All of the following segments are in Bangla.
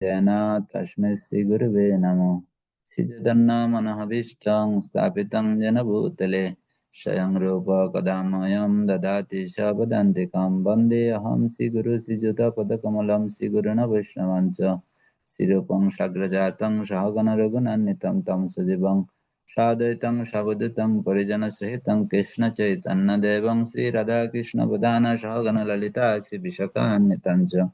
तेन तस्मै श्रीगुरुवे नमः श्रीचैतन्यमनःभीष्टं स्थापितं येन भूतले स्वयं रूप कदा मह्यं ददाति स वदन्तिकं वन्देऽहं श्रीगुरु श्रीयुतपदकमलं श्रीगुरुण वैष्णवं च श्रीरूपं साग्रजातं सहगणरघुनन्दितं तं सजीवं साद्वैतं सावधूतं परिजनसहितं कृष्णचैतन्यदेवं श्रीराधाकृष्णपदान सहगणललिता श्रीविशाखान्वितं च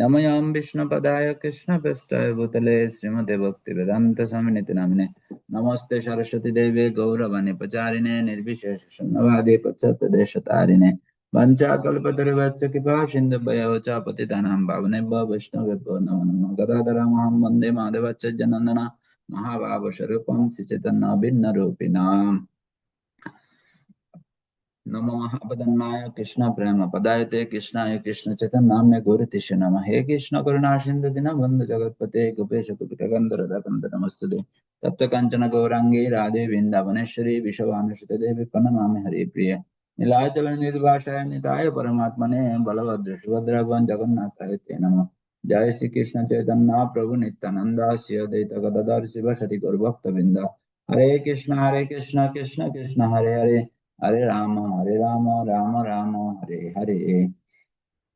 नमयां विष्णुपदाय कृष्णपृष्ठाय भूतले श्रीमते भक्तिवेदान्तस्वामिनिति नामिने नमस्ते सरस्वती देवे गौरवाणि प्रचारिणे निर्विशेष शून्यवादे पश्चात्तदेशतारिणे वञ्चाकल्पतरुवच्च कृपा सिन्धुभयो च पतितानां पावनेभ्यो वैष्णवेभ्यो नमो नमः गदाधरमहं वन्दे माधवच्च जनन्दना महाभावस्वरूपं श्रीचैतन्यभिन्नरूपिणाम् नमो महापदन्नाय कृष्ण प्रेम पदायते कृष्णाय कृष्ण चेतन नाम्ने गौरतिष्य नमः हे कृष्ण करुणा सिंधु दीनबन्धु जगत्पते गोपेश कुपितगन्धर दकन्द नमस्तुते तप्त काञ्चन गौराङ्गी राधे वृन्दावनेश्वरी विश्वभानुसुते देवी प्रणमामि हरि प्रिय नीलाचल निर्वासाय निताय परमात्मने बलभद्र सुभद्र जगन्नाथाय ते नमः जय श्री कृष्ण चैतन्य प्रभु नित्यानंद श्री अद्वैत गदाधर शिव सति गौरभक्त हरे कृष्ण हरे कृष्ण कृष्ण कृष्ण हरे हरे हरे राम हरे राम राम राम हरे हरे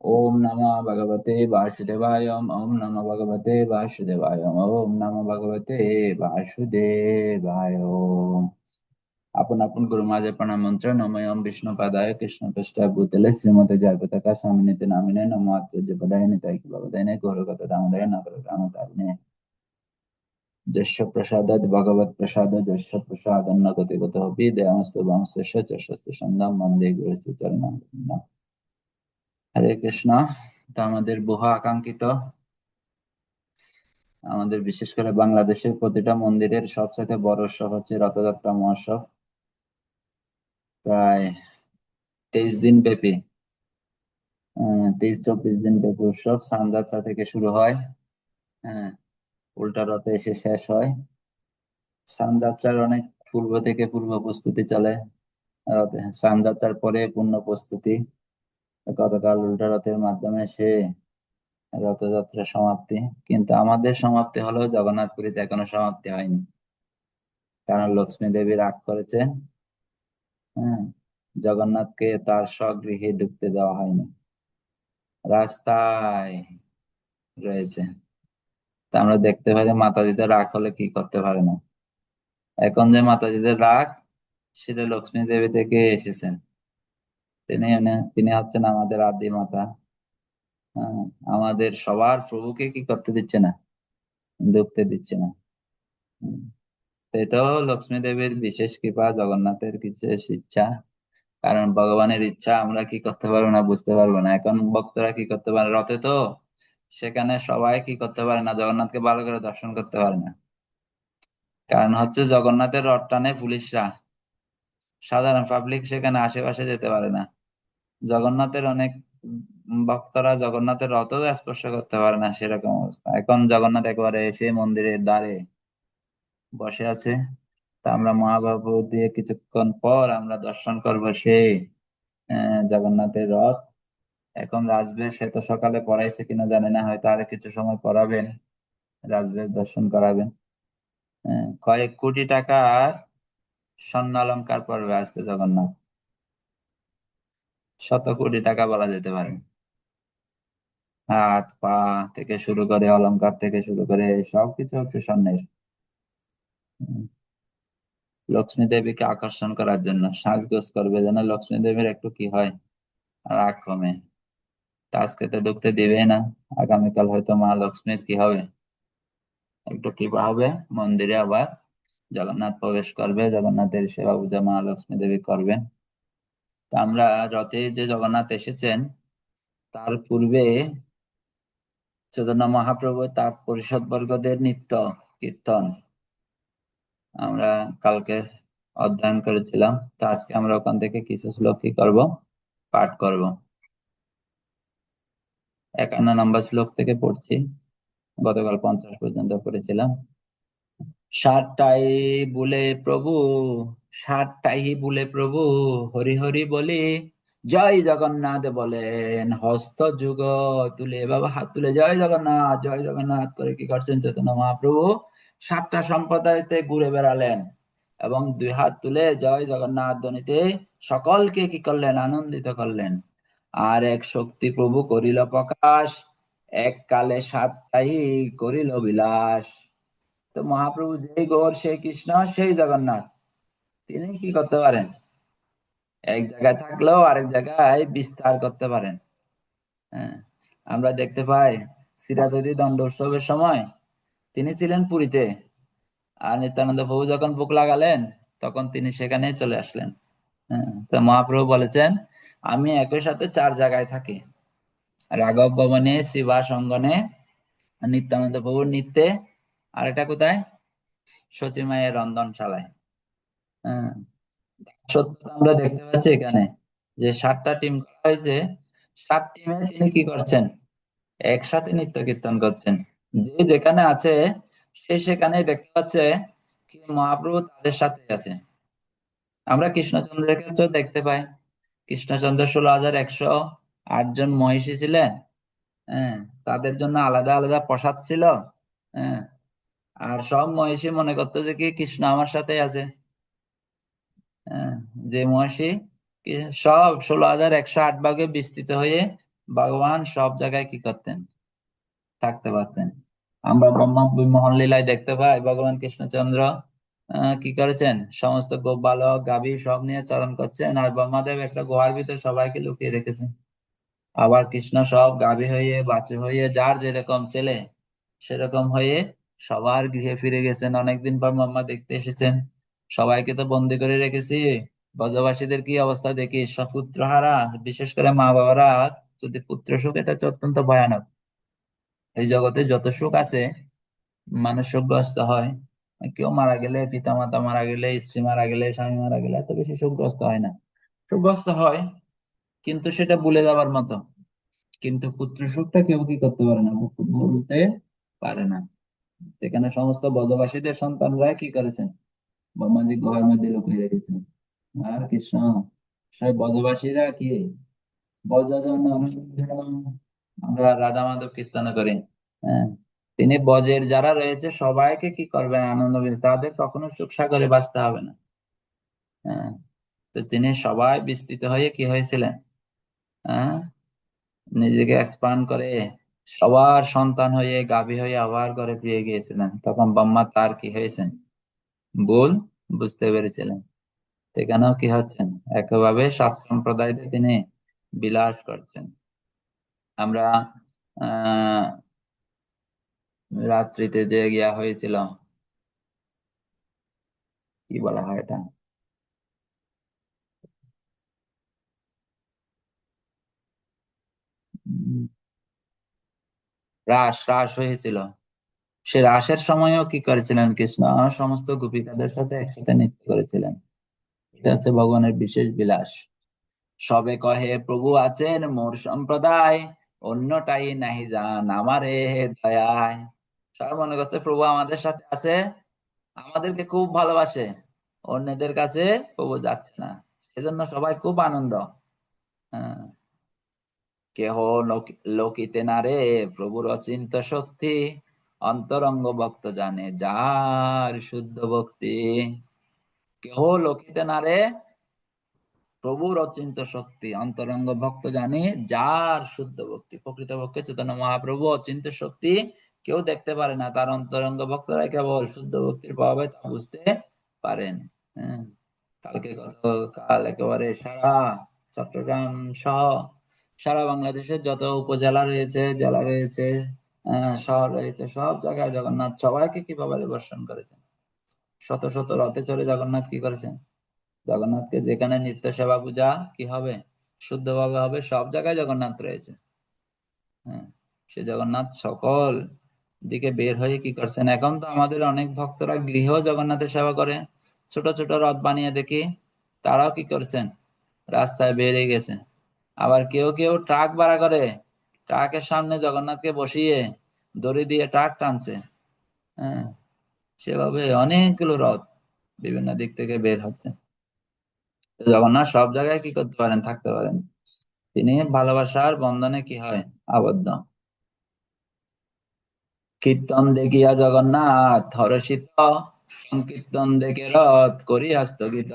ओम नमो भगवते वासुदेवाय ओम नमो भगवते वासुदेवाय ओम नमो भगवते वासुदेवाय আপন আপন গুরু মাঝে প্রণাম মন্ত্র নময়ম বিষ্ণু পাদায় কৃষ্ণ পৃষ্ঠা ভূতলে শ্রীমতে জয় পতাকা স্বামিনীতে নামিনে নমো আচার্য পদায় নিতাই কি বাবদায় গৌরগত দামোদয় নগর গ্রাম তারিণে যস্য প্রসাদাদ ভগবৎ প্রসাদ যস্য প্রসাদ অন্য গতি গত হবি দেয়ামস্ত বামস্ত যশস্ত সন্ধাম মন্দে গুরুস্ত চরণ হরে কৃষ্ণ, তা আমাদের বহু আকাঙ্ক্ষিত। আমাদের বিশেষ করে বাংলাদেশের প্রতিটা মন্দিরের সবচেয়ে বড় উৎসব হচ্ছে রথযাত্রা মহোৎসব। প্রায় তেইশ দিন ব্যাপী তেইশ চব্বিশ দিন ব্যাপী উৎসব। সানযাত্রা থেকে শুরু হয় হ্যাঁ। উল্টা রথে এসে শেষ হয়। সানযাত্রার অনেক পূর্ব থেকে পূর্ব প্রস্তুতি চলে সানযাত্রার পরে পূর্ণ প্রস্তুতি। গতকাল উল্টা রথের মাধ্যমে সে রথযাত্রা সমাপ্তি। কিন্তু আমাদের সমাপ্তি হলেও জগন্নাথপুরীতে এখনও সমাপ্তি হয়নি। কারণ লক্ষ্মী দেবী রাগ করেছে। হ্যাঁ জগন্নাথকে তার স্বগৃহে ঢুকতে দেওয়া হয়নি। রাস্তায় রয়েছে। তা আমরা দেখতে পাই যে মাতাজিদের রাগ হলে কি করতে পারে না। এখন যে মাতাজিদের রাগ, সেটা লক্ষ্মী দেবী থেকে এসেছেন। তিনি তিনি হচ্ছেন আমাদের আদি মাতা। হ্যাঁ আমাদের সবার প্রভুকে কি করতে দিচ্ছে না? ঢুকতে দিচ্ছে না। এটাও লক্ষ্মী দেবীর বিশেষ কৃপা, জগন্নাথের কিছু ইচ্ছা। কারণ ভগবানের ইচ্ছা আমরা কি করতে পারব না, বুঝতে পারব না। এখন ভক্তরা কি করতে পারে? রথে তো সেখানে সবাই কি করতে পারে না? জগন্নাথকে ভালো করে দর্শন করতে পারে না। কারণ হচ্ছে জগন্নাথের রথ টানে পুলিশরা। সাধারণ পাবলিক সেখানে আশেপাশে যেতে পারে না। জগন্নাথের অনেক ভক্তরা জগন্নাথের রথও স্পর্শ করতে পারে না সেরকম অবস্থা। এখন জগন্নাথ একবারে এসে মন্দিরের দ্বারে বসে আছে। তা আমরা মহাবাবু দিয়ে কিছুক্ষণ পর আমরা দর্শন করব সেই জগন্নাথের রথ। এখন রাজবেশ সে তো সকালে পড়াইছে কিনা জানে না, হয়তো আরও কিছু সময় পড়াবেন। রাজবেশ দর্শন করাবেন। কয়েক কোটি টাকার স্বর্ণ অলঙ্কার পড়বে আজকে জগন্নাথ। শত কোটি টাকা বলা যেতে পারে। হাত, পা থেকে শুরু করে অলঙ্কার থেকে শুরু করে সবকিছু হচ্ছে স্বর্ণের। লক্ষ্মী দেবীকে আকর্ষণ করার জন্য সাজগোজ করবে যেন লক্ষ্মী দেবীর একটু কি হয়? রাগ কমে। আজকে তো ঢুকতে দিবে না। আগামীকাল হয়তো মা লক্ষ্মীর কি হবে? একটু কৃপা হবে? মন্দিরে আবার জগন্নাথ প্রবেশ করবে, জগন্নাথের সেবা পূজা মা লক্ষ্মী দেবী করবেন। আমরা রথে যে জগন্নাথ এসেছেন, তার পূর্বে চৈতন্য মহাপ্রভু তার পরিষদ বর্গদের নিত্য কীর্তন আমরা কালকে অধ্যয়ন করেছিলাম। তা আজকে আমরা ওখান থেকে কিছু শ্লোক কি করব? পাঠ করব। একান্ন নম্বর শ্লোক থেকে পড়ছি। গতকাল পঞ্চাশ পর্যন্ত পড়েছিলাম। সাতটাই বলে প্রভু সাতটাই বলে প্রভু, হরি হরি বলে, জয় জগন্নাথ বলেন, হস্ত যুগ, তুলে বাবা হাত তুলে, জয় জগন্নাথ জয় জগন্নাথ করে কি করছেন চৈতন্য মহাপ্রভু? সাতটা সম্প্রদায়তে ঘুরে বেড়ালেন এবং দুই হাত তুলে জয় জগন্নাথ ধ্বনিতে সকলকে কি করলেন? আনন্দিত করলেন। আর এক শক্তি প্রভু করিল প্রকাশ, এক কালে সাতটাই করিল বিলাস। তো মহাপ্রভু যেই গৌর, সেই কৃষ্ণ, সেই জগন্নাথ, তিনি কি করতে পারেন? এক জায়গায় থাকলেও আরেক জায়গায় বিস্তার করতে পারেন। হ্যাঁ আমরা দেখতে পাই সিরাজদি দণ্ড উৎসবের সময় তিনি ছিলেন পুরীতে। আর নিত্যানন্দ প্রভু যখন বুক লাগালেন, তখন তিনি সেখানে চলে আসলেন। হ্যাঁ তো মহাপ্রভু বলেছেন আমি একই সাথে চার জায়গায় থাকি। রাঘব ভবনে শিবাস অঙ্গনে নিত্যানন্দ প্রভুর নৃত্যে, আর এটা কোথায়? সচিমায়ের রন্ধনশালায়। হ্যাঁ আমরা দেখতে পাচ্ছি এখানে যে সাতটা টিম করা হয়েছে। সাত টিমে তিনি কি করছেন? একসাথে নৃত্য কীর্তন করছেন। যে যেখানে আছে, সে সেখানে দেখতে পাচ্ছে কি মহাপ্রভু তাদের সাথে আছে। আমরা কৃষ্ণচন্দ্রের কাছেও দেখতে পাই। কৃষ্ণচন্দ্র ষোলো হাজার একশো আট জন মহিষী ছিলেন হ্যাঁ তাদের জন্য আলাদা আলাদা প্রসাদ ছিল হ্যাঁ আর সব মহিষী মনে করতো যে কি কৃষ্ণ আমার সাথে আছে হ্যাঁ, যে মহিষী সব ষোলো হাজার একশো আট ভাগে বিস্তৃত হয়ে ভগবান সব জায়গায় কি করতেন? থাকতে পারতেন। আমরা ব্রহ্মা মোহন লীলায় দেখতে পাই ভগবান কৃষ্ণচন্দ্র কি করেছেন? সমস্ত গোপ বালক, গাভী সব নিয়ে চরণ করছেন আর ব্রহ্মাদেব একটা গুহার ভিতরে সবাইকে লুকিয়ে রেখেছেন। আবার কৃষ্ণ সব গাভী হয়ে বাচ্চু হয়ে, যার যেরকম ছেলে, সেরকম হয়ে সবার গৃহে ফিরে গেছেন। অনেকদিন পর মাম্মা দেখতে এসেছেন। সবাইকে তো বন্দি করে রেখেছি। ব্রজবাসীদের কি অবস্থা দেখি? সব পুত্র হারা বিশেষ করে মা বাবারা, যদি পুত্র সুখ, এটা অত্যন্ত ভয়ানক। এই জগতে যত সুখ আছে, মানুষ সুখগ্রস্ত হয়। কেউ মারা গেলে পিতা মাতা মারা গেলে, স্ত্রী মারা গেলে, স্বামী মারা গেলে এত বেশি সুখগ্রস্ত হয় না। সুখগ্রস্ত হয়, কিন্তু সেটা ভুলে যাবার মতো। কিন্তু পুত্র সুখটা কেউ কি করতে পারে না? বলতে পারে না। সেখানে সমস্ত বদবাসীদের সন্তানরা কি করেছেন? ব্রহ্মাজি গুহার মধ্যে লুকিয়ে রেখেছেন। আর কৃষ্ণ সব বজবাসীরা কি? বজ্রজন আমরা রাধা মাধব কীর্তন করি। হ্যাঁ। তিনি বজের যারা রয়েছে, সবাইকে কি করবেন? আনন্দ তাদের কখনো সুখ সাগরে বাঁচতে হবে না। হ্যাঁ তো তিনি সবাই বিস্তৃত হয়ে কি হয়েছিলেন? হ্যাঁ নিজেকে এক্সপান্ড করে সবার সন্তান হয়ে, গাভী হয়ে আবার করে ফিরে গিয়েছিলেন। তখন ব্রহ্মা তার কি হয়েছেন? ভুল বুঝতে পেরেছিলেন। সেখানেও কি হচ্ছেন? একভাবে সাত সম্প্রদায়তে তিনি বিলাস করছেন। আমরা, আহ রাত্রিতে যে গিয়া হয়েছিল। কি বলা হয় এটা? রাস রাস হয়েছিল। সে রাসের সময়ও কি করেছিলেন কৃষ্ণ? সমস্ত গোপিকাদের সাথে একসাথে নৃত্য করেছিলেন। এটা হচ্ছে ভগবানের বিশেষ বিলাস। সবে কহে, প্রভু আছেন মোর সম্প্রদায়, অন্যটাই নাহি যান আমারে দয়ায়। সবাই মনে করছে প্রভু আমাদের সাথে আছে, আমাদেরকে খুব ভালোবাসে, অন্যদের কাছে প্রভু যাচ্ছে না। সেজন্য সবাই খুব আনন্দ। হ্যাঁ। কেহ লোকিতে না রে, প্রভুর অচিন্ত শক্তি অন্তরঙ্গ ভক্ত জানে, যার শুদ্ধ ভক্তি। কেহ লোকিতে না রে, প্রভুর অচিন্ত শক্তি অন্তরঙ্গ ভক্ত জানে, যার শুদ্ধ ভক্তি। প্রকৃত পক্ষে চেতন মহাপ্রভু অচিন্ত শক্তি কেউ দেখতে পারে না। তার অন্তরঙ্গ ভক্তরা কেবল শুদ্ধ ভক্তির প্রভাবে তা বুঝতে পারেন। হ্যাঁ কালকে কাল একেবারে সারা চট্টগ্রাম সহ সারা বাংলাদেশের যত উপজেলা রয়েছে, জেলা রয়েছে শহর রয়েছে, সব জায়গায় জগন্নাথ সবাইকে কীভাবে দর্শন করেছেন? শত শত রথে চলে জগন্নাথ কি করেছেন? জগন্নাথকে যেখানে নিত্য সেবা পূজা কি হবে? শুদ্ধভাবে হবে, সব জায়গায় জগন্নাথ রয়েছে। হ্যাঁ সে জগন্নাথ সকল দিকে বের হয়ে কি করছেন? এখন তো আমাদের অনেক ভক্তরা গৃহ জগন্নাথের সেবা করে। ছোট ছোট রথ বানিয়ে দেখি, তারাও কি করছেন? রাস্তায় বেরিয়ে গেছে। আবার কেউ কেউ ট্রাক ভাড়া করে। ট্রাকের সামনে জগন্নাথকে বসিয়ে দড়ি দিয়ে ট্রাক টানছে। হ্যাঁ সেভাবে অনেকগুলো রথ বিভিন্ন দিক থেকে বের হচ্ছে। জগন্নাথ সব জায়গায় কি করতে পারেন? থাকতে পারেন। তিনি ভালোবাসার বন্ধনে কি হয়? আবদ্ধ। কীর্তন দেখিয়া জগন্নাথ, হরষিত সংকীর্তন দেখে রথ করিয়া স্থগিত।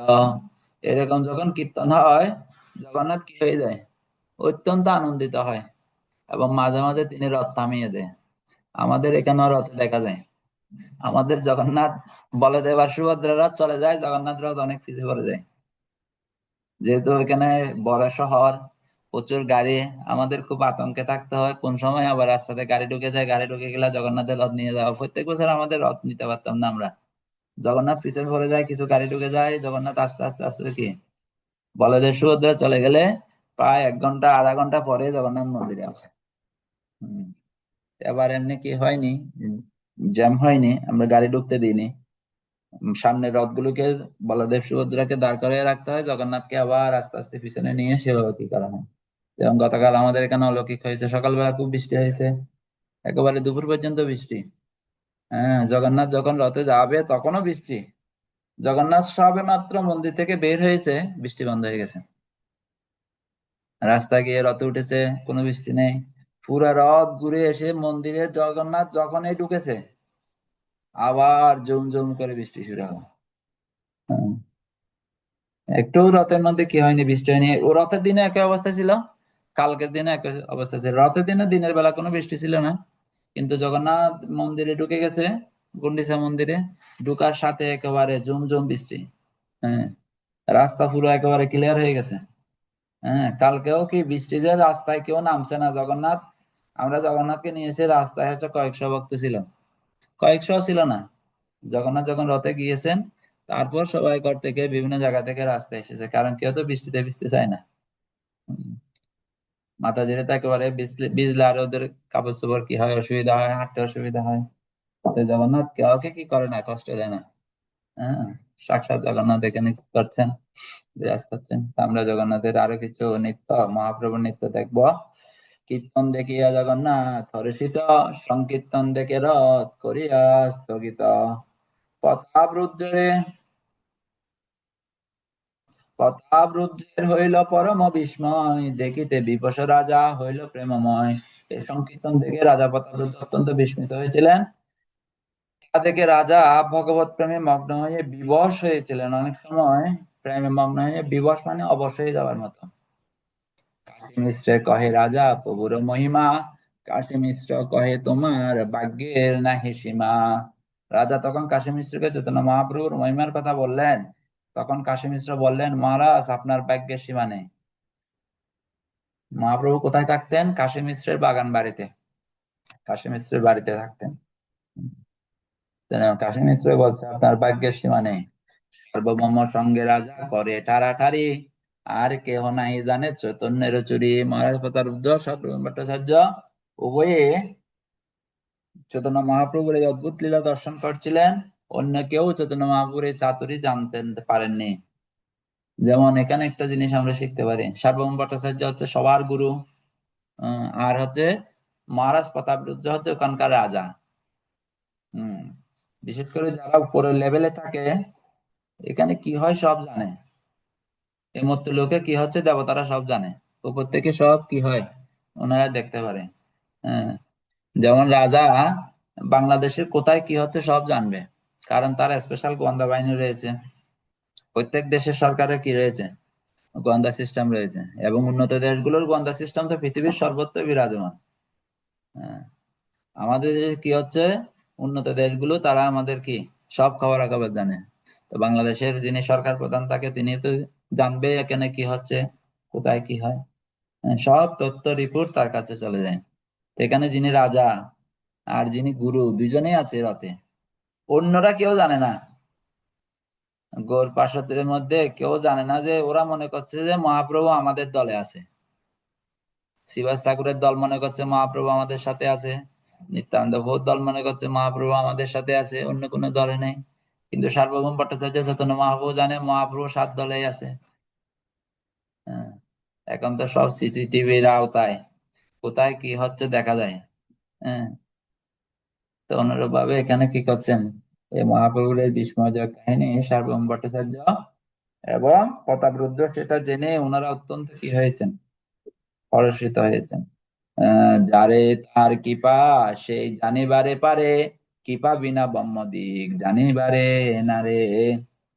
এরকম যখন কীর্তন হয়, জগন্নাথ কি হয়ে যায়? অত্যন্ত আনন্দিত হয় এবং মাঝে মাঝে তিনি রথ থামিয়ে দেয়। আমাদের এখানেও রথে দেখা যায়। আমাদের জগন্নাথ বলদেব আর সুভদ্রা রথ চলে যায়, জগন্নাথ রথ অনেক পিছিয়ে পড়ে যায়। যেহেতু এখানে বড় শহর প্রচুর গাড়ি আমাদের খুব আতঙ্কে থাকতে হয়। কোন সময় আবার রাস্তাতে গাড়ি ঢুকে যায়, গাড়ি ঢুকে গেলে জগন্নাথের রথ নিয়ে যাওয়া। প্রত্যেক বছর আমাদের রথ নিতে পারতাম না আমরা। জগন্নাথ পিছনে পড়ে যায়, কিছু গাড়ি ঢুকে যায়। জগন্নাথ আস্তে আস্তে আস্তে কি? বলদেব সুভদ্রা চলে গেলে প্রায় এক ঘণ্টা, আধা ঘণ্টা পরে জগন্নাথ মন্দিরে আসে হম। এবার এমনি কি হয়নি? জ্যাম হয়নি, আমরা গাড়ি ঢুকতে দিইনি। সামনের রথগুলোকে বলদেব সুভদ্রাকে দাঁড় করিয়ে রাখতে হয়। জগন্নাথকে আবার আস্তে আস্তে পিছনে নিয়ে সেভাবে কি করা হয়? যেমন গতকাল আমাদের এখানে অলৌকিক হয়েছে। সকালবেলা খুব বৃষ্টি হয়েছে। একেবারে দুপুর পর্যন্ত বৃষ্টি। হ্যাঁ জগন্নাথ যখন রথে যাবে তখনও বৃষ্টি। জগন্নাথ সবে মাত্র মন্দির থেকে বের হয়েছে, বৃষ্টি বন্ধ হয়ে গেছে। রাস্তা গিয়ে রথে উঠেছে, কোনো বৃষ্টি নেই। পুরা রথ ঘুরে এসে মন্দিরে জগন্নাথ যখনই ঢুকেছে, আবার জুম জুম করে বৃষ্টি শুরু হবে হ্যাঁ। একটু রথের মধ্যে কি হয়নি, বৃষ্টি হয়নি। ও রথের দিনে একই অবস্থা ছিল? কালকের দিনে একই অবস্থা ছিল রথের দিনে দিনের বেলা কোনো বৃষ্টি ছিল না, কিন্তু জগন্নাথ মন্দিরে ঢুকে গেছে গুন্ডিসা মন্দিরে, ঢুকার সাথে একেবারে জুম জুম বৃষ্টি। হ্যাঁ রাস্তা পুরো একেবারে ক্লিয়ার হয়ে গেছে। হ্যাঁ কালকেও কি বৃষ্টি যে রাস্তায় কেউ নামছে না? জগন্নাথ, আমরা জগন্নাথকে নিয়েছি রাস্তায় হচ্ছে কয়েকশো ভক্ত ছিল। কয়েকশো ছিল না। জগন্নাথ যখন রথে গিয়েছেন, তারপর সবাই ঘর থেকে বিভিন্ন জায়গা থেকে রাস্তায় এসেছে, কারণ কেউ তো বৃষ্টিতে ভিজতে চায় না। মাথা জেরে তো একেবারে ভিজলে আর ওদের কাপড় চোপড় কি হয়, অসুবিধা হয়, হাঁটতে অসুবিধা হয়। জগন্নাথ কাউকে কি করে না কষ্ট দেয় না? হ্যাঁ সাক্ষাৎ জগন্নাথ এখানে করছেন? বিরাজ করছেন। আমরা জগন্নাথের আরও কিছু নৃত্য মহাপ্রভুর নৃত্য দেখব। কীর্তন দেখিয়া জগন্নাথ, হর্ষিত, সংকীর্তন দেখে রথ করিয়া স্থগিত। পথাবৃদ্ধে পথাবৃদ্ধের হইল পরম বিস্ময়, দেখিতে বিপস রাজা হইল প্রেমময়। এই সংকীর্তন দেখে রাজা পথাবৃদ্ধ অত্যন্ত বিস্মিত হয়েছিলেন। তা দেখে রাজা ভগবত প্রেমে মগ্ন হয়ে বিবশ হয়েছিলেন। অনেক সময় প্রেমে মগ্ন হয়ে বিবশ মানে অবশ হয়ে যাওয়ার মতো। কাশী মিশ্রে কহে রাজা, প্রভুর মহিমা। কাশী মিশ্র কহে, তোমার ভাগ্যের নাহি সীমা। রাজা তখন কাশী মিশ্রকে চৈতন্য মহাপ্রভুর মহিমার কথা বললেন। তখন কাশী মিশ্র বললেন, মহারাজ, আপনার ভাগ্যের সীমা নেই। মহাপ্রভু কোথায় থাকতেন? কাশী মিশ্রের বাগান বাড়িতে। কাশী মিশ্রের বাড়িতে থাকতেন। কাশী মিশ্র বলছে, আপনার ভাগ্যের সীমা নেই। সঙ্গে রাজা করে টারাটারি আর কেহ নাই জানে চৈতন্যের চুরি। মহারাজ প্রতারুদ্ধ ভট্টাচার্য, উভয়ে চৈতন্য মহাপ্রভুর এই অদ্ভুত লীলা দর্শন করছিলেন। অন্য কেউ চৈতন্য মহাপ্রভুর এই চাতুরি জানতেন পারেননি। যেমন এখানে একটা জিনিস আমরা শিখতে পারি। সার্বভৌম ভট্টাচার্য হচ্ছে সবার গুরু। আর হচ্ছে মহারাজ প্রতাপরুদ্র হচ্ছে ওখানকার রাজা। হম বিশেষ করে যারা উপরের লেভেলে থাকে, এখানে কি হয় সব জানে। এই মত লোকে কি হচ্ছে, দেবতারা সব জানে। উপর থেকে সব কি হয়, ওনারা দেখতে পারে। হ্যাঁ যেমন রাজা বাংলাদেশের কোথায় কি হচ্ছে সব জানবে। কারণ তার স্পেশাল গোয়েন্দা বাহিনী রয়েছে। প্রত্যেক দেশের সরকারের কি রয়েছে? গোয়েন্দা সিস্টেম রয়েছে। এবং উন্নত দেশগুলোর গোয়েন্দা সিস্টেম তো পৃথিবীর সর্বত্র বিরাজমান। হ্যাঁ। আমাদের কি হচ্ছে? উন্নত দেশগুলো তারা আমাদের কি? সব খবর খবরাখবর জানে। তো বাংলাদেশের যিনি সরকার প্রধান থাকে তিনি তো জানবে এখানে কি হচ্ছে কোথায় কি হয়। হ্যাঁ, সব তথ্য রিপোর্ট তার কাছে চলে যায়। এখানে যিনি রাজা আর যিনি গুরু দুজনেই আছে রাতে। অন্যরা কেউ জানে না। গোর পার্শ্বদের মধ্যে কেউ জানে না যে ওরা মনে করছে যে মহাপ্রভু আমাদের দলে আছে। শিবাস ঠাকুরের দল মনে করছে মহাপ্রভু আমাদের সাথে আছে। নিত্যানন্দ ভোর দল মনে করছে মহাপ্রভু আমাদের সাথে আছে অন্য কোনো দলে নেই। কিন্তু সার্বভৌম ভট্টাচার্য চৈতন্য মহাপ্রভু জানে মহাপ্রভু সাত দলেই আছে। হ্যাঁ, এখন তো সব সিসিটিভির আওতায়। কোথায় কি হচ্ছে দেখা যায়। হ্যাঁ তো অনুরূপ ভাবে এখানে কি করছেন? এই মহাপ্রভুর এই বিস্ময়জনক কাহিনী সার্বভৌম ভট্টাচার্য এবং প্রতাপ রুদ্র সেটা জেনে ওনারা অত্যন্ত কি হয়েছেন? হর্ষিত হয়েছেন। যারে তার কৃপা সেই জানিবারে পারে কৃপা বিনা ব্রহ্মদিক জানিবারে না রে।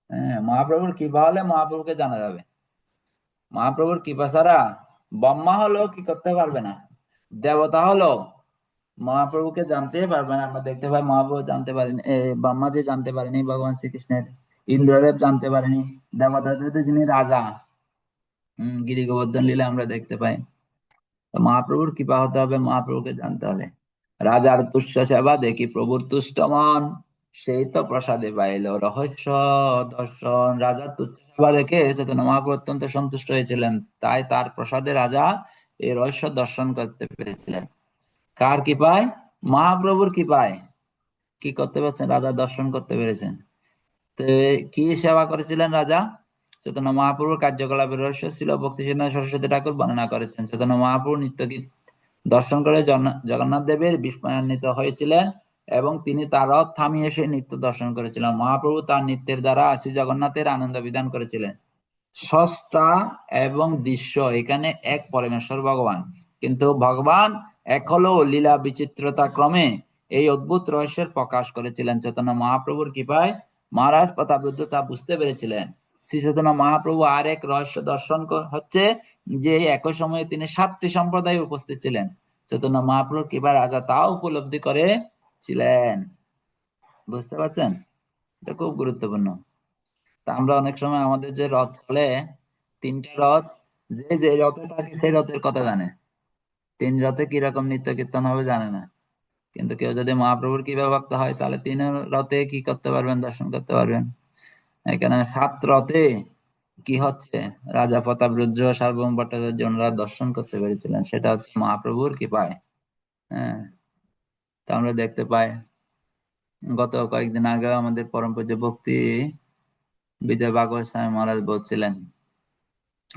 হ্যাঁ, মহাপ্রভুর কৃপা হলে মহাপ্রভুকে জানা যাবে। মহাপ্রভুর কৃপা ছাড়া ব্রহ্মা হলো কি করতে পারবে না? দেবতা হলো মহাপ্রভুকে জানতে পারবে না আমরা দেখতে পাই মহাপ্রভু জানতে পারেনি ব্রহ্মাজি জানতে পারেনি, ভগবান শ্রীকৃষ্ণের, ইন্দ্রদেব জানতে পারেনি, দেবতাদের যিনি রাজা হম গিরি গোবর্ধন লীলা আমরা দেখতে পাই। মহাপ্রভুর কৃপা হতে হবে মহাপ্রভুকে জানতে হবে রাজার তুষ্ট সেবা দেখি প্রভুর তুষ্ট মন, সেই তো প্রসাদে পাইল রহস্য দর্শন। রাজার তুচ্ছ সেবা দেখে চেতন মহাপ্রভু অত্যন্ত সন্তুষ্ট হয়েছিলেন, তাই তার প্রসাদে রাজা এই রহস্য দর্শন করতে পেরেছিলেন। কার কৃপায়? মহাপ্রভুর কৃপায়। কি করতে পারছেন? রাজা দর্শন করতে পেরেছেন। তো কি সেবা করেছিলেন রাজা? চৈতন্য মহাপ্রভুর কার্যকলাপের রহস্য ছিল, ভক্তি সরস্বতী ঠাকুর বর্ণনা করেছেন। চৈতন্য মহাপ্রভু নিত্য গীত দর্শন করে জগন্নাথ দেবের বিস্ময়ান্বিত হয়েছিলেন এবং তিনি তার রথ থামিয়ে এসে নৃত্য দর্শন করেছিলেন। মহাপ্রভু তার নৃত্যের দ্বারা শ্রী জগন্নাথের আনন্দ বিধান করেছিলেন। স্রষ্টা এবং দৃশ্য, এখানে এক পরমেশ্বর ভগবান। কিন্তু ভগবান এক হলো লীলা বিচিত্রতা ক্রমে এই অদ্ভুত রহস্যের প্রকাশ করেছিলেন। চৈতন্য মহাপ্রভুর কৃপায় মহারাজ প্রতাপরুদ্র তা বুঝতে পেরেছিলেন। শ্রী মহাপ্রভু আর এক রহস্য দর্শন হচ্ছে যে একই সময়ে তিনি সাতটি সম্প্রদায়ে উপস্থিত ছিলেন। চৈতন্য মহাপ্রভুর কৃপায় রাজা তাও উপলব্ধি করে ছিলেন বুঝতে পারছেন? এটা খুব গুরুত্বপূর্ণ। তা আমরা অনেক সময় আমাদের যে রথ চলে, তিনটা রথ, যে যে রথে থাকে সেই রথের কথা জানে। তিন রথে কীরকম নিত্য কীর্তন হবে জানে না। কিন্তু কেউ যদি মহাপ্রভুর কীভাবে ভক্ত হয়, তাহলে তিন রথে কি করতে পারবেন, দর্শন করতে পারবেন? এখানে সাত রথে কি হচ্ছে? রাজা প্রতাপ রুদ্র সার্বভৌম ভট্টাচার্য ওনারা দর্শন করতে পেরেছিলেন, সেটা হচ্ছে মহাপ্রভুর কৃপায়। হ্যাঁ তা আমরা দেখতে পাই। গত কয়েকদিন আগে আমাদের পরম পূজ্য ভক্তি বিজয় ভাগবত স্বামী মহারাজ বলছিলেন,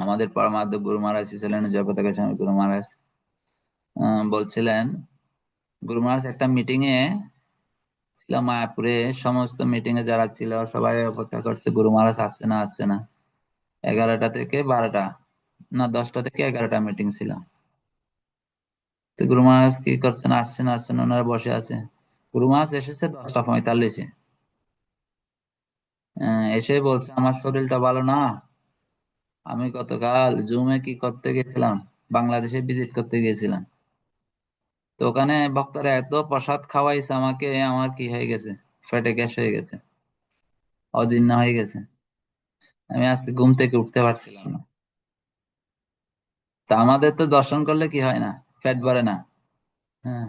আমাদের পরমাধ্য গুরু মহারাজ ছিলেন জয়পতাকা স্বামী গুরু মহারাজ বলছিলেন, গুরু মহারাজ, একটা মিটিং এ ছিল মায়াপুরে, সমস্ত মিটিং এ যারা ছিল সবাই অপেক্ষা করছে, গুরু মহারাজ আসছে না আসছে না। এগারোটা থেকে বারোটা, না, দশটা থেকে এগারোটা মিটিং ছিল। তো গুরু মহারাজ কি করছেন আসছেন আসছেন ওনারা বসে আছে। গুরু মহারাজ এসেছে দশটা পঁয়তাল্লিশে। এসে বলছে, আমার শরীরটা ভালো না। আমি গতকাল জুমে কি করতে গেছিলাম? বাংলাদেশে ভিজিট করতে গিয়েছিলাম তো ওখানে ভক্তরা এত প্রসাদ খাওয়াইছে আমাকে, আমার কি হয়ে গেছে? ফেটে গ্যাস হয়ে গেছে। অজীর্ণ হয়ে গেছে। আমি আজকে ঘুম থেকে উঠতে পারছিলাম না। তা আমাদের তো দর্শন করলে কি হয় না? পেট ভরে না। হ্যাঁ।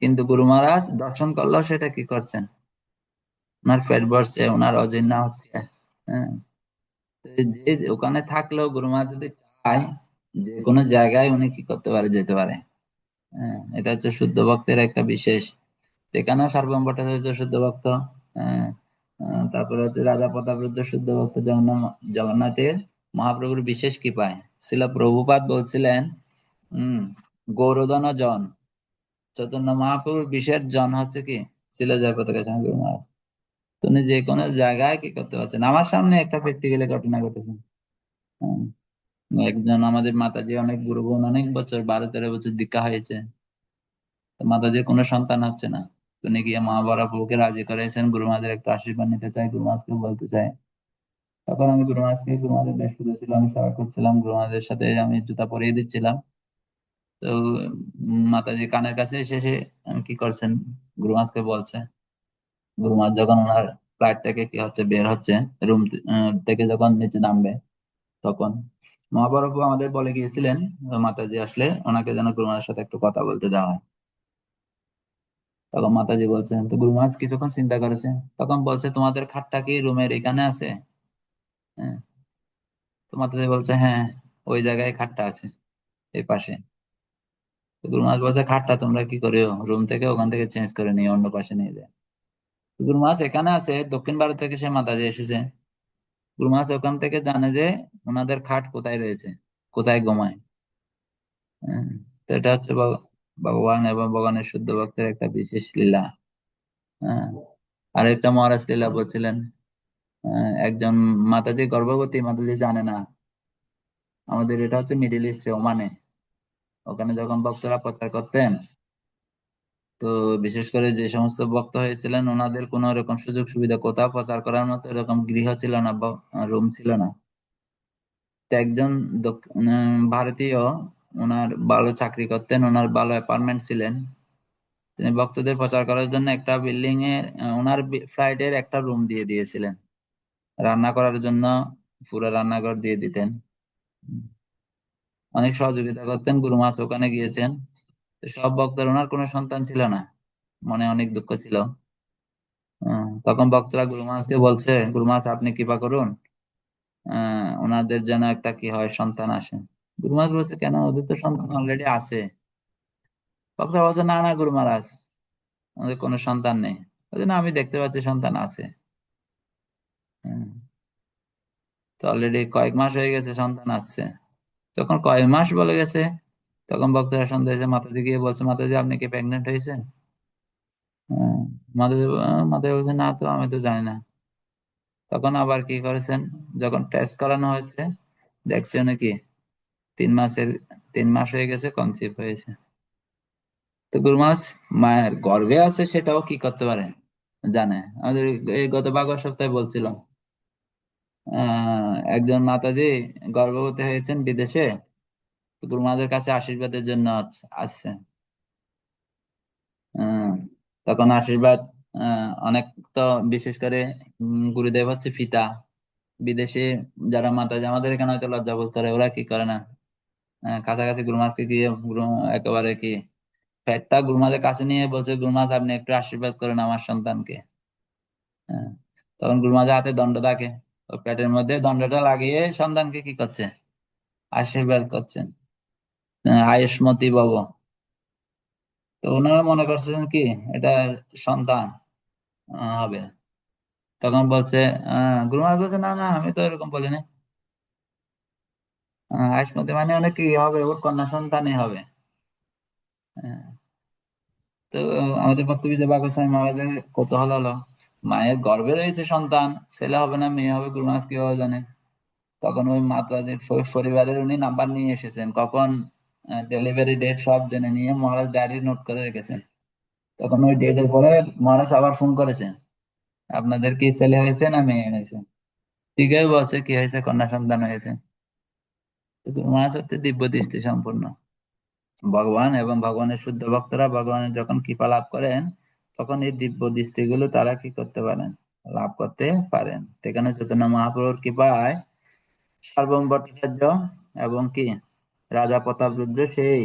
কিন্তু গুরু মহারাজ দর্শন করলেও সেটা কি করছেন? ওনার পেট ভরছে, ওনার অজীর্ণ হচ্ছে। হ্যাঁ। যে ওখানে থাকলেও গুরু মহারাজ যদি চায় যে কোনো জায়গায় উনি কি করতে পারে, যেতে পারে। এটা হচ্ছে শুদ্ধ ভক্তের একটা বিশেষ। এখানেও সার্বভৌম ভট্টাচার্য শুদ্ধ ভক্ত হ্যাঁ তারপরে হচ্ছে রাজা প্রতাপরুদ্র শুদ্ধ ভক্ত জগন্নাথ জগন্নাথের মহাপ্রভুর বিশেষ কৃপায়। ছিল প্রভুপাত বলছিলেন হম গৌরধন জন চৈতন্য মহাপ্রভুর বিশেষ জন হচ্ছে কি? ছিল জয় মহারাজ। তো উনি যে কোনো জায়গায় কি করতে পারছেন? আমার সামনে একটা প্র্যাকটিক্যালি ঘটনা ঘটেছে। হ্যাঁ, একজন আমাদের মাতাজি অনেক গুরু বোন, অনেক বছর, বারো তেরো বছর দীক্ষা হয়েছে। মাতাজির কোনো সন্তান হচ্ছে না। উনি গিয়ে মা বরাপুরকে রাজি করেছেন গুরু মহারাজের একটু আশীর্বাদ নিতে চাই গুরু মহারাজকে বলতে চাই তখন আমি গুরু মহারাজকে, গুরু মহারাজের বেশ পুজো ছিল, আমি সেবা করছিলাম গুরু মহারাজের সাথে আমি জুতা পরিয়ে দিচ্ছিলাম। তো মাতাজি কানের কাছে এসে আমি কি করছেন? গুরু মহারাজকে বলছে, গুরু মহারাজ, যখন ওনার ফ্লাইট থেকে কি হচ্ছে, বের হচ্ছে রুম থেকে যখন নিচে নামবে, তখন মহাবরফ আমাদের বলে গিয়েছিলেন, মাতাজি আসলে ওনাকে যেন গুরু মহারাজের সাথে একটু কথা বলতে দেওয়া হয়। তখন মাতাজি বলছেন, তো গুরু মহারাজ কিছুক্ষণ চিন্তা করেছে, তখন বলছে, তোমাদের খাটটা কি রুমের এখানে আছে? হ্যাঁ। তো মাতাজি বলছে হ্যাঁ ওই জায়গায় খাটটা আছে, এই পাশে। তো গুরু মহারাজ বলছে, খাটটা তোমরা কি করিও, রুম থেকে ওখান থেকে চেঞ্জ করে নিয়ে অন্য পাশে নিয়ে যায় গুরু মহারাজ এখানে আছে, দক্ষিণ ভারত থেকে সে মাতাজি এসেছে। মহারাজ ওখান থেকে জানে যে ওনাদের খাট কোথায় রয়েছে কোথায় ঘুমায় হ্যাঁ তো এটা হচ্ছে ভগ- ভগবান এবং ভগবানের শুদ্ধ ভক্তের একটা বিশেষ লীলা। হ্যাঁ আর একটা মহারাজ লীলা বলছিলেন আহ, একজন মাতাজি গর্ভবতী মাতাজি জানে না। আমাদের এটা হচ্ছে মিডিল ইস্টে ওমানে। ওখানে যখন ভক্তরা প্রচার করতেন তো বিশেষ করে যে সমস্ত ভক্ত হয়েছিলেন, ওনাদের কোনো এরকম সুযোগ সুবিধা কোথাও প্রচার করার মতো এরকম গৃহ ছিল না বা রুম ছিল না। একজন ভারতীয়, ওনার ভালো চাকরি করতেন, ওনার ভালো অ্যাপার্টমেন্ট ছিলেন। তিনি ভক্তদের প্রচার করার জন্য একটা বিল্ডিং এ, ওনার ফ্লাইটের একটা রুম দিয়ে দিয়েছিলেন। রান্না করার জন্য পুরো রান্নাঘর দিয়ে দিতেন। অনেক সহযোগিতা করতেন, গুরু মাস ওখানে গিয়েছেন। সব ভক্তের ওনার কোনো সন্তান ছিল না। মনে অনেক দুঃখ ছিল। তখন ভক্তরা গুরু মাসকে বলছে, গুরু মাস আপনি কৃপা করুন। আহ, ওনাদের যেন একটা কি হয়, সন্তান আসে। গুরু মাস বলছে, কেন? ওদের তো সন্তান অলরেডি আছে। ভক্তরা বলছে, না না, গুরু মহারাজ, ওদের কোনো সন্তান নেই। বলছে, না, আমি দেখতে পাচ্ছি সন্তান আছে। তো অলরেডি কয়েক মাস হয়ে গেছে, সন্তান আসছে। যখন কয়েক মাস বলে গেছে তখন ভক্তরা সন্দেহ মাতাজি গিয়ে বলছে মাতাজি আপনি কি প্রেগনেন্ট হয়েছেন? হ্যাঁ, মাতাজি মাতাজি বলছে না তো আমি তো জানি না। তখন আবার কি করেছেন যখন টেস্ট করানো হয়েছে দেখছে নাকি তিন মাসের তিন মাস হয়ে গেছে কনসিভ হয়েছে। তো গুরু মাস মায়ের গর্ভে আছে সেটাও কি করতে পারে? জানে। আমাদের এই গত বাগর সপ্তাহে বলছিলাম একজন মাতাজি গর্ভবতী হয়েছেন বিদেশে তো গুরু মহারাজের কাছে আশীর্বাদের জন্য আছ- আহ, তখন আশীর্বাদ অনেক তো বিশেষ করে গুরুদেব হচ্ছে পিতা। বিদেশে যারা মাতাজি আমাদের এখানে হয়তো লজ্জা বোধ করে ওরা কি করে না? কাছাকাছি গুরু মহারাজকে গিয়ে একেবারে কি পেটটা গুরু মহারাজের কাছে নিয়ে বলছে গুরু মহারাজ আপনি একটু আশীর্বাদ করেন আমার সন্তানকে। হ্যাঁ তখন গুরু মহারাজের হাতে দণ্ড থাকে পেটের মধ্যে দণ্ডটা লাগিয়ে সন্তানকে কি করছে? আশীর্বাদ করছেন। আয়ুষ্মতি বাবু। তো ওনারা মনে করছেন কি এটা সন্তান হবে। তখন বলছে আহ গুরু বলছে না না আমি তো এরকম বলিনি। আয়ুষ্মতি মানে অনেক কি হবে ওর কন্যা সন্তানই হবে। হ্যাঁ, তো আমাদের বক্তব্য যে বাগস্বামী মহারাজের কৌতূহল হলো মায়ের গর্ভে রয়েছে সন্তান ছেলে হবে না মেয়ে হবে গুরু মহারাজ কীভাবে জানে? তখন ওই মাতাজির পরিবারের উনি নাম্বার নিয়ে এসেছেন। কখন ডেলিভারি ডেট সব জেনে নিয়ে মহারাজ ডায়েরি নোট করে রেখেছেন। তখন ওই ডেটের পরে মহারাজ আবার ফোন করেছেন। আপনাদের কি ছেলে হয়েছে না মেয়ে হয়েছে? ঠিকই বলছে কি হয়েছে? কন্যা সন্তান হয়েছে। মহারাজ হচ্ছে দিব্য দৃষ্টি সম্পূর্ণ। ভগবান এবং ভগবানের শুদ্ধ ভক্তরা ভগবানের যখন কৃপা লাভ করেন, তখন এই দিব্য দৃষ্টিগুলো তারা কি করতে পারেন? লাভ করতে পারেন। সেখানে চৈতন্য মহাপ্রভুর কৃপায় সার্বভৌম ভট্টাচার্য এবং কি? রাজা প্রতাপ রুদ্র সেই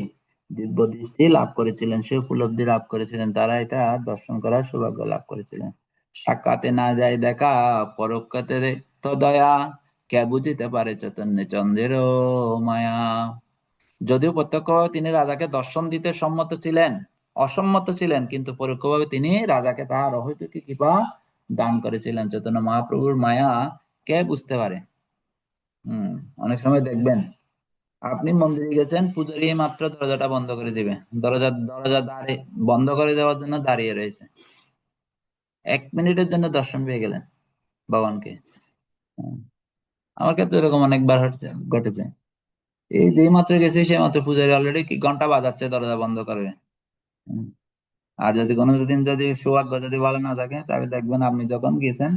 দিব্য দৃষ্টি লাভ করেছিলেন, সে উপলব্ধি লাভ করেছিলেন, তারা এটা দর্শন করার সৌভাগ্য লাভ করেছিলেন। সাক্ষাতে না যায় দেখা, পরোক্ষতে তো দয়া, কে বুঝিতে পারে চৈতন্য চন্দ্রের মায়া? যদিও প্রত্যক্ষভাবে তিনি রাজাকে দর্শন দিতে সম্মত ছিলেন, অসম্মত ছিলেন, কিন্তু পরোক্ষভাবে তিনি রাজাকে তাহার অহৈতুকী কৃপা দান করেছিলেন। চৈতন্য মহাপ্রভুর মায়া কে বুঝতে পারে? হম, অনেক সময় দেখবেন আপনি মন্দিরে গেছেন পূজারি মাত্র দরজাটা বন্ধ করে দিবে। দরজা দরজা দাঁড়িয়ে, বন্ধ করে দেওয়ার জন্য দাঁড়িয়ে রয়েছে। এক মিনিটের জন্য দর্শন পেয়ে গেলেন ভগবানকে। আমার ক্ষেত্রে এরকম অনেকবার ঘটেছে। এই যেই মাত্র গেছি, সেই মাত্র পূজারি অলরেডি কি ঘণ্টা বাজাচ্ছে দরজা বন্ধ করবে আর যদি কোনো দিন যদি সৌভাগ্য যদি ভালো না থাকে, তাহলে দেখবেন আপনি যখন গেছেন,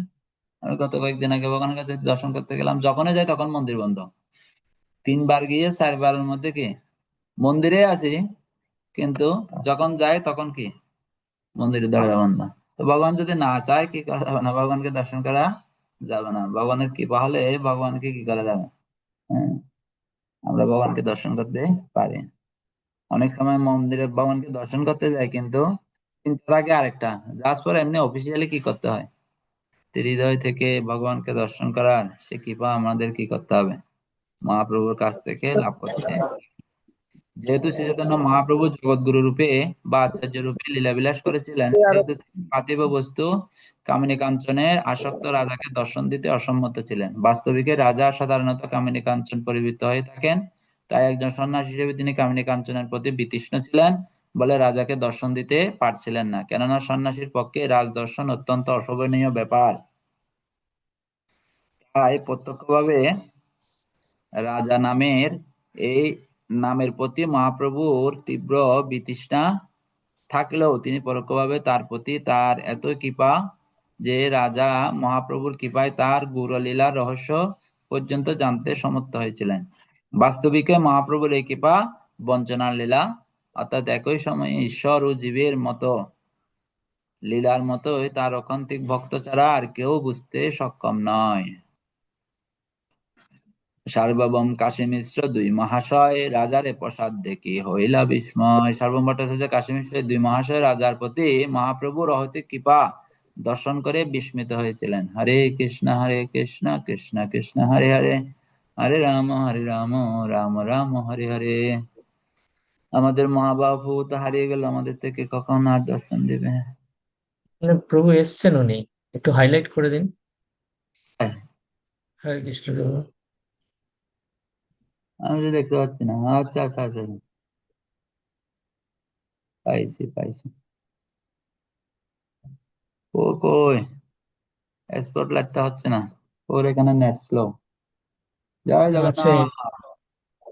আমি গত কয়েকদিন আগে ভগবানের কাছে দর্শন করতে গেলাম, যখনই যাই তখন মন্দির বন্ধ। তিনবার গিয়ে, চারবারের মধ্যে কি? মন্দিরে আছি, কিন্তু যখন যায় তখন কি? মন্দিরের দরজা বন্ধ। তো ভগবান যদি না চায়, কি করা যাবে না? ভগবানকে দর্শন করা যাবে না। ভগবানের কৃপা হলে ভগবানকে কি করা যাবে? হ্যাঁ আমরা ভগবানকে দর্শন করতে পারি। অনেক সময় মন্দিরে ভগবানকে দর্শন করতে যাই, কিন্তু চিন্তার আগে আরেকটা। জাস্ট পর এমনি অফিসিয়ালি কি করতে হয়? হৃদয় থেকে ভগবানকে দর্শন করার সে কৃপা আমাদের কি করতে হবে? মহাপ্রভুর কাছ থেকে লাভ করতে যেহেতু শ্রী চৈতন্য মহাপ্রভু জগৎগুরু রূপে বা আচার্য রূপে লীলাবিলাস করেছিলেন সেহেতু পার্থিব বস্তু কামিনী কাঞ্চনে আসক্ত রাজাকে দর্শন দিতে অসম্মত ছিলেন। বাস্তবিকে রাজা সাধারণত কামিনী কাঞ্চন পরিবৃত হয়ে থাকেন তাই একজন সন্ন্যাসী হিসেবে তিনি কামিনী কাঞ্চনের প্রতি বিতৃষ্ণ ছিলেন বলে রাজাকে দর্শন দিতে পারছিলেন না। কেননা সন্ন্যাসীর পক্ষে রাজ দর্শন অত্যন্ত অশোভনীয় ব্যাপার। তাই প্রত্যক্ষভাবে রাজা নামের এই নামের প্রতি মহাপ্রভুর তীব্র বিতৃষ্ণা থাকলেও তিনি পরোক্ষভাবে তার প্রতি তার এত কৃপা যে রাজা মহাপ্রভুর কৃপায় তার গুরলীলার রহস্য পর্যন্ত জানতে সমর্থ হয়েছিলেন। বাস্তবিকে মহাপ্রভুর এই কৃপা বঞ্চনার লীলা, অর্থাৎ একই সময়ে ঈশ্বর ও জীবের মতো, লীলার মতোই তার অকান্তিক ভক্ত ছাড়া আর কেউ বুঝতে সক্ষম নয়। সার্বভৌম কাশী মিশ্র দুই মহাশয় রাজারে প্রসাদ দেখি হইলা বিস্ময়। সার্বভৌম ভট্টাচার্য কাশী মিশ্র দুই মহাশয় রাজার প্রতি মহাপ্রভু রহতি কৃপা দর্শন করে বিস্মিত হয়েছিলেন। হরে কৃষ্ণ হরে কৃষ্ণ কৃষ্ণ কৃষ্ণ হরে হরে। হরে রাম হরে রাম রাম রাম হরে হরে। আমাদের মহাবাবু তো হারিয়ে গেল আমাদের থেকে কখন আর দর্শন দিবে? প্রভু এসছেন উনি একটু হাইলাইট করে দিন। হ্যাঁ। হরে কৃষ্ণ প্রভু। আমি তো দেখতে পাচ্ছি না আচ্ছা আচ্ছা আচ্ছা পাইছি পাইছি। ও কই? স্পট লাইটটা হচ্ছে না। ওর এখানে নেট স্লো জয় জগন্নাথ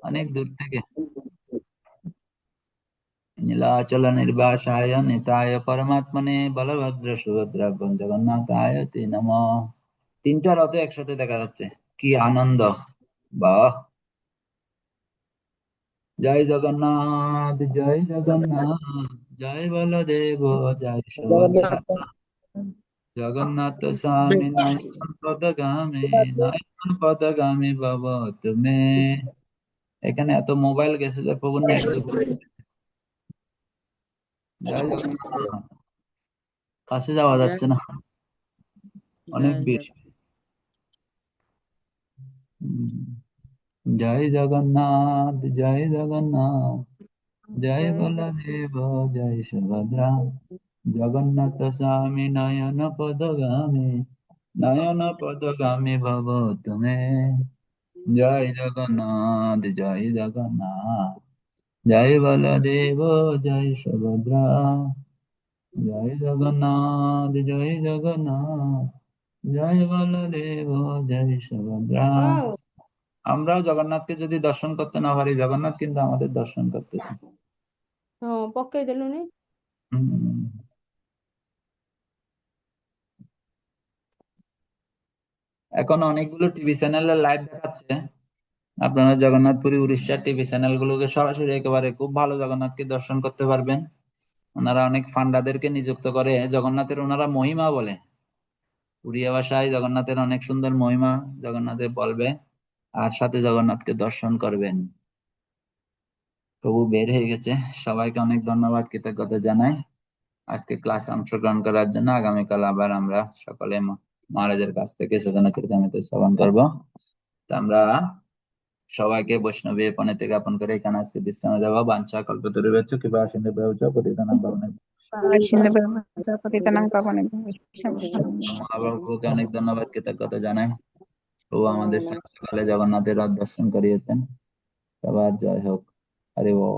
অনেক দূর থেকে। নীলাচল নির্বাসায় নিতায় পরমাত্মনে বলভদ্র সুভদ্রা জগন্নাথায় তে নম তিনটা রথ একসাথে দেখা যাচ্ছে। কি আনন্দ। বাহ। জয় জগন্নাথ জয় জগন্নাথ, জয় বলদেব, জয় জগন্নাথ স্বামী নয়ন পদগামী নয়ন পদগামী ভব তুমি এখানে এত মোবাইল গেছে যে জগন্নাথ। কাছে যাওয়া যাচ্ছে না। অনেক হুম। জয় জগন্নাথ জয় জগন্নাথ, জয় বলদেব জয় সুভদ্রা। জগন্নাথ স্বামী, নয়ন পদগামী নয়ন পদগামী ভব তুমি। জয় জগন্নাথ জয় জগন্নাথ, জয় বলদেব জয় সুভদ্রা। জয় জগন্নাথ জয় জগন্নাথ, জয় বলদেব জয় সুভদ্রা। আমরাও জগন্নাথকে যদি দর্শন করতে না পারি জগন্নাথ কিন্তু আমাদের দর্শন করতেছে এখন অনেকগুলো টিভি চ্যানেল লাইভ দেখাচ্ছে। আপনারা জগন্নাথপুরী উড়িষ্যার টিভি চ্যানেল গুলোকে সরাসরি একেবারে খুব ভালো জগন্নাথকে দর্শন করতে পারবেন। ওনারা অনেক ফান্ডাদেরকে নিযুক্ত করে জগন্নাথের ওনারা মহিমা বলে। উড়িয়া ভাষায় জগন্নাথের অনেক সুন্দর মহিমা জগন্নাথে বলবে। আর সাথে জগন্নাথকে দর্শন করবেন। প্রভু বের হয়ে গেছে। সবাইকে অনেক ধন্যবাদ কৃতজ্ঞতা জানাই। আজকে ক্লাস অংশগ্রহণ করার জন্য আগামীকাল আবার আমরা সকলে মহারাজের কাছ থেকে সেখানে কীর্তনিতে শ্রবণ করব। তো আমরা সবাইকে বৈষ্ণবী পণিতে জ্ঞাপন করে এখানে আজকে বিশ্রামে যাব বাঞ্ছা কল্পতরুবেচ্ছ কিংবা সিন্ধু বেউচ পতিতানাং পাবনে। পতিতানাং পাবনে। মহাপ্রভুকে অনেক ধন্যবাদ কৃতজ্ঞতা জানাই। প্রভু আমাদের সকালে জগন্নাথের রথ দর্শন করিয়েছেন। সবার জয় হোক। আরে ও